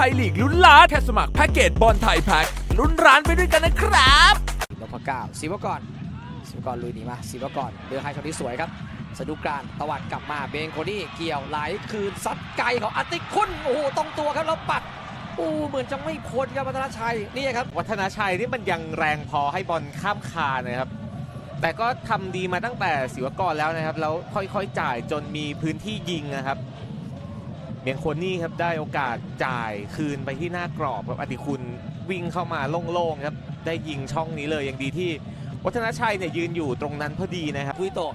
ทยลีกลุ้นล้านแค่สมัครแพ็กเกจบอลไทยแพ็กลุ้นร้านไปด้วยกันนะครับนพเก้าศิวกรศิวกรลุยหนีมาศิวกรเดือให้ช็อตที่สวยครับสะดุกการตวัดกลับมาเบงโคดี้เกี่ยวไหลคืนซัดไกลของอาติคุณโอ้โหตรงตัวครับแล้วปัดโอ้เหมือนจะไม่พ้นครับวัฒนชัยนี่ครับ วัฒนาชัยนี่มันยังแรงพอให้บอลข้ามคานนะครับ แต่ก็ทำดีมาตั้งแต่ศิวกรแล้วนะครับ แล้วค่อยๆจ่ายจนมีพื้นที่ยิงนะครับ เมียงคนนี่ครับได้โอกาสจ่ายคืนไปที่หน้ากรอบครับอติคุณวิ่งเข้ามาโล่งๆครับได้ยิงช่องนี้เลยยังดีที่ วัฒนาชัยเนี่ยยืนอยู่ตรงนั้นพอดีนะครับคุยโตะ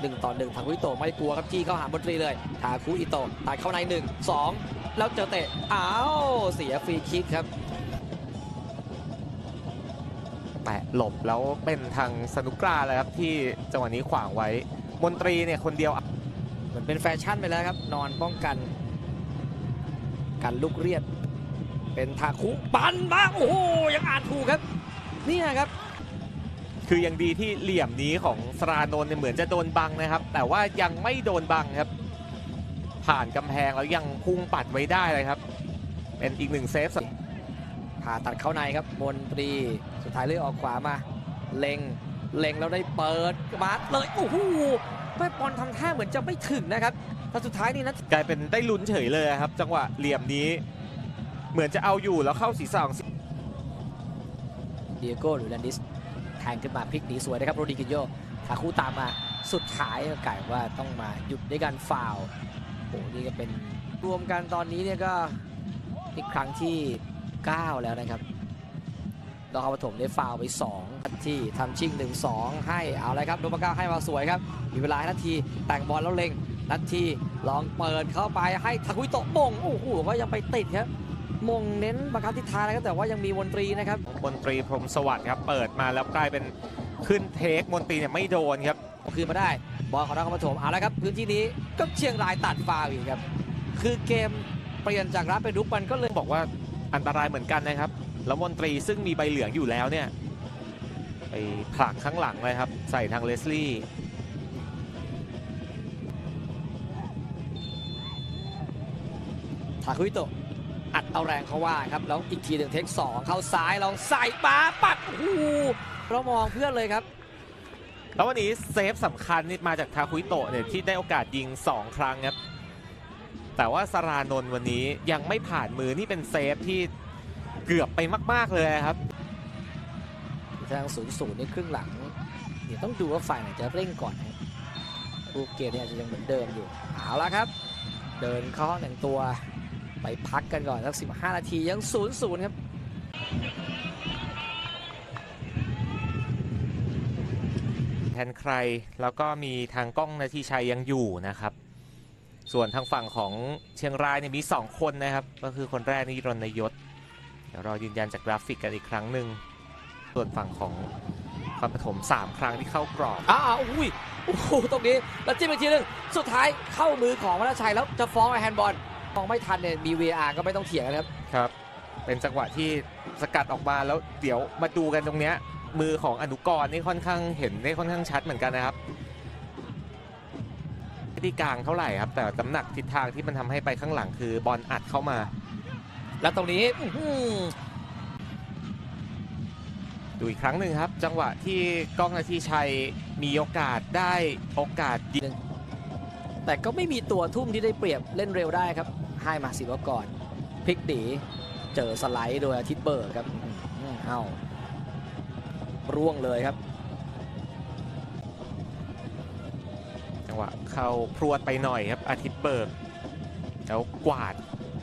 หนึ่งต่อหนึ่งทางคุยโตะไม่กลัวครับจี้เข้าหาบนตรีเลยทาคุอิโตะตัดเข้าในหนึ่งสองแล้วเจอเตะอ้าวเสียฟรีคิกครับแตะหลบแล้วเป็นทางสนุกกราเลยครับที่จังหวะนี้ขวางไว้มนตรีเนี่ยคนเดียวเหมือนเป็นแฟชั่นไปแล้วครับ นอนป้องกัน กันลูกเรียด เป็นทาคุปันมาโอ้โหยังอ่านถูกครับเนี่ยครับ คือยังดีที่เหลี่ยมนี้ของสรานนท์เนี่ยเหมือนจะโดนบังนะครับ แต่ว่ายังไม่โดนบังครับ ผ่านกำแพงแล้วยังพุ่งปัดไว้ได้เลยครับ เป็นอีกหนึ่งเซฟสำผ่าตัดเข้าในครับมนตรีสุดท้ายเลื่อยออกขวามา เล็ง เล็งแล้วได้เปิดมาเลยโอ้โหแม่บอลทำท่าเหมือนจะไม่ถึงนะครับแต่สุดท้ายนี่นะกลายเป็นได้ลุ้นเฉยเลยครับ จังหวะเหลี่ยมนี้เหมือนจะเอาอยู่แล้วเข้าศีรษะของเดียโก้หรือแลนดิสแทงขึ้นมาพลิกหนีสวยนะครับโรดิกิโยทาคุตามมาสุดท้ายก็กลายว่าต้องมาหยุดด้วยการฟาวล์โอ้โหนี่ก็เป็นรวมกันตอนนี้เนี่ยก็อีกครั้งที่ 9 แล้วนะครับ ดอกคาปฐมได้ฟาวล์ไป 2 ที่ทำชิง1-2 ให้เอาเลยครับโดมาก้าให้มาสวยครับ มีเวลาให้นาทีแต่งบอลแล้วเล็งนาทีลองเปิดเข้าไปให้ทาคุยโตะมงโอ้โหก็ยังไปติดครับมงเน้นบังคับทิศทางนะครับแต่ว่ายังมีมนตรีนะครับมนตรีพรหมสวัสดิ์ครับ เปิดมาแล้วกลายเป็นขึ้นเทคมนตรีเนี่ยไม่โดนครับคืนมาได้บอลของนครปฐมเอาละครับ พื้นที่นี้ก็เชียงรายตัดฟาวล์อีกครับ คือเกมเปลี่ยนจากรับเป็นรุกมันก็เลยบอกว่าอันตรายเหมือนกันนะครับ แล้วมนตรีซึ่งมีใบเหลืองอยู่แล้วเนี่ยไปผลักข้างหลังเลยครับ ใส่ทางเลสลี่ทาคุอิโตะอัดเอาแรงเขาว่าครับ แล้วอีกทีหนึ่งเทคสองเข้าซ้ายลองใส่ปาปัดโอ้โหเรามองเพื่อนเลยครับ แล้ววันนี้เซฟสำคัญนี่มาจากทาคุยโตะเนี่ยที่ได้โอกาสยิง 2 ครั้งครับ แต่ว่าสรานนท์วันนี้ยังไม่ผ่านมือนี่เป็นเซฟที่ เกือบไปมาก ๆ เลยครับ ทางศูนย์ศูนย์ในครึ่งหลังเดี๋ยวต้องดูว่าฝ่ายไหนจะเร่งก่อนนะครับรูปเกมเนี่ยอาจจะยังเหมือนเดิมอยู่เอาละครับ เดินเข้าห้องแต่งตัวไปพักกันก่อนสัก 15 นาทียังศูนย์ศูนย์ครับ แทนใครแล้วก็มีทางกล้องนาทีชัยยังอยู่นะครับ ส่วนทางฝั่งของเชียงรายเนี่ยมี 2 คนนะครับ ก็คือคนแรกนี่รณยศ เดี๋ยวรอยืนยันจากกราฟิกกันอีกครั้งหนึ่งส่วนฝั่งของความปฐม3 ครั้งที่เข้ากรอบอ้าวอุ้ยโอ้โหตรงนี้แล้วจิ้มอีกทีหนึงสุดท้ายเข้ามือของวัฒนชัยแล้วจะฟ้องไอ้แฮนด์บอลมองไม่ทันเนี่ยมี VR ก็ไม่ต้องเถียงกันครับ ครับ เป็นจังหวะที่สกัดออกมาแล้วเดี๋ยวมาดูกันตรงเนี้ยมือของอนุกรนี่ค่อนข้างเห็นได้ค่อนข้างชัดเหมือนกันนะครับไม่ได้กลางเท่าไหร่ครับ แต่น้ำหนักทิศทางที่มันทำให้ไปข้างหลังคือบอลอัดเข้ามา แล้วตรงนี้ดูอีกครั้งหนึ่งครับ จังหวะที่กล้องนาทีชัยมีโอกาสได้โอกาสยิงแต่ก็ไม่มีตัวทุ่มที่ได้เปรียบเล่นเร็วได้ครับ ให้มาสิวกรพลิกดีเจอสไลด์โดยอาทิตย์เบิร์กครับอื้อหือเอ้าร่วงเลยครับ จังหวะเข้าพรวดไปหน่อยครับอาทิตย์เบิกแล้วกวาด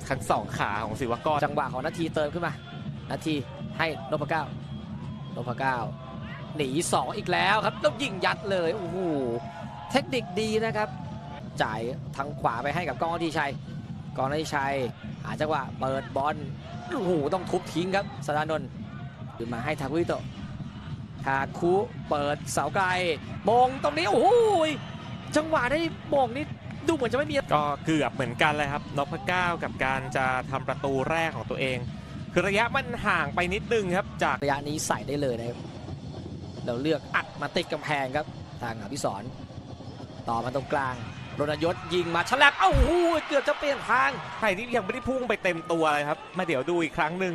คันสองขาของศิวกรจังหวะของนาทีเติมขึ้นมา นาทีให้นพเก้านพเก้าหนีสองอีกแล้วครับแล้วยิงยัดเลยโอ้โหเทคนิคดีนะครับ จ่ายทางขวาไปให้กับกองทีชัยกองทีชัยหาจังหวะเปิดบอลโอ้โหต้องทุบทิ้งครับสรานนท์ขึ้นมาให้ทาคุอิโตะทาคุเปิดเสาไกลมงตรงนี้โอ้โหจังหวะได้มงนี่ ดูเหมือนจะไม่มีก็เกือบเหมือนกันเลยครับนพเก้ากับการจะทำประตูแรกของตัวเอง คือระยะมันห่างไปนิดนึงครับ จากระยะนี้ใส่ได้เลยนะครับเราเลือกอัดมาติดกำแพงครับ ทางอภิสรต่อมาตรงกลางรณยศยิงมาฉลับเอ้าหูเกือบจะเปลี่ยนทางไทยที่ยังไม่ได้พุ่งไปเต็มตัวเลยครับ มาเดี๋ยวดูอีกครั้งหนึ่ง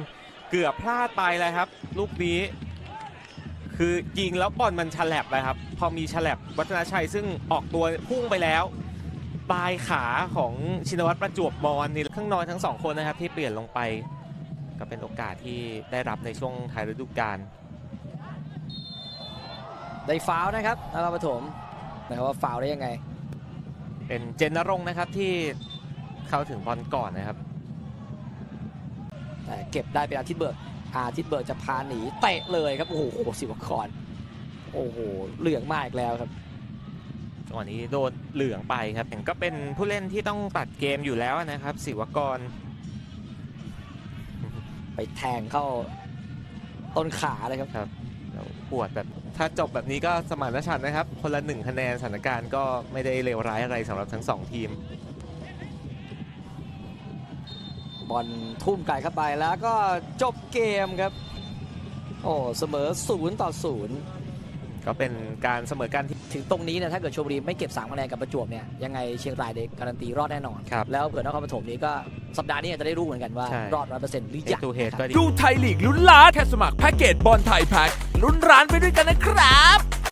เกือบพลาดไปเลยครับ ลูกนี้ คือยิงแล้วบอลมันฉลับเลยครับ พอมีฉลับวัฒนาชัยซึ่งออกตัวพุ่งไปแล้ว ปลายขาของชินวัตรประจวบมอนนี่ข้างน้อยทั้งสองคนนะครับที่เปลี่ยนลงไปก็เป็นโอกาสที่ได้รับในช่วงท้ายฤดูกาลได้ฟาวล์นะครับนครปฐมนะครับว่าฟาวล์ได้ยังไง เป็นเจนนรงค์นะครับที่เข้าถึงบอลก่อนนะครับ แต่เก็บได้เป็นอาทิตย์เบิร์กอาทิตย์เบิร์กจะพาหนีเตะเลยครับ โอ้โหสิวกรโอ้โหเหลืองมากอีกแล้วครับ จังหวะนี้โดนเหลืองไปครับก็เป็นผู้เล่นที่ต้องตัดเกมอยู่แล้วนะครับ ศิวกร ไปแทงเข้าต้นขาเลยครับแล้วปวดแบบถ้าจบแบบนี้ก็สมานฉันท์นะครับ คนละหนึ่งคะแนนสถานการณ์ก็ไม่ได้เลวร้ายอะไรสำหรับทั้งสองทีม บอลทุ่มไก่เข้าไปแล้วก็จบเกมครับ โอ้เสมอศูนย์ต่อศูนย์ ก็เป็นการเสมอกันที่ ถึงตรงนี้เนี่ยถ้าเกิดชมบุรีไม่เก็บ3คะแนนกับประจวบเนี่ยยังไงเชียงรายเด็กการันตีรอดแน่นอน ครับแล้วเผื่อนครปฐมนี้ก็สัปดาห์นี้อาจจะได้รู้เหมือนกันว่าใช่ รอดร้อยเปอร์เซ็นต์หรือเฮยัง ตูเฮดนะครับก็ดี ดูไทยลีกลุ้นล้านแค่สมัครแพ็กเกจบอลไทยแพ็กลุ้นร้านไปด้วยกันนะครับ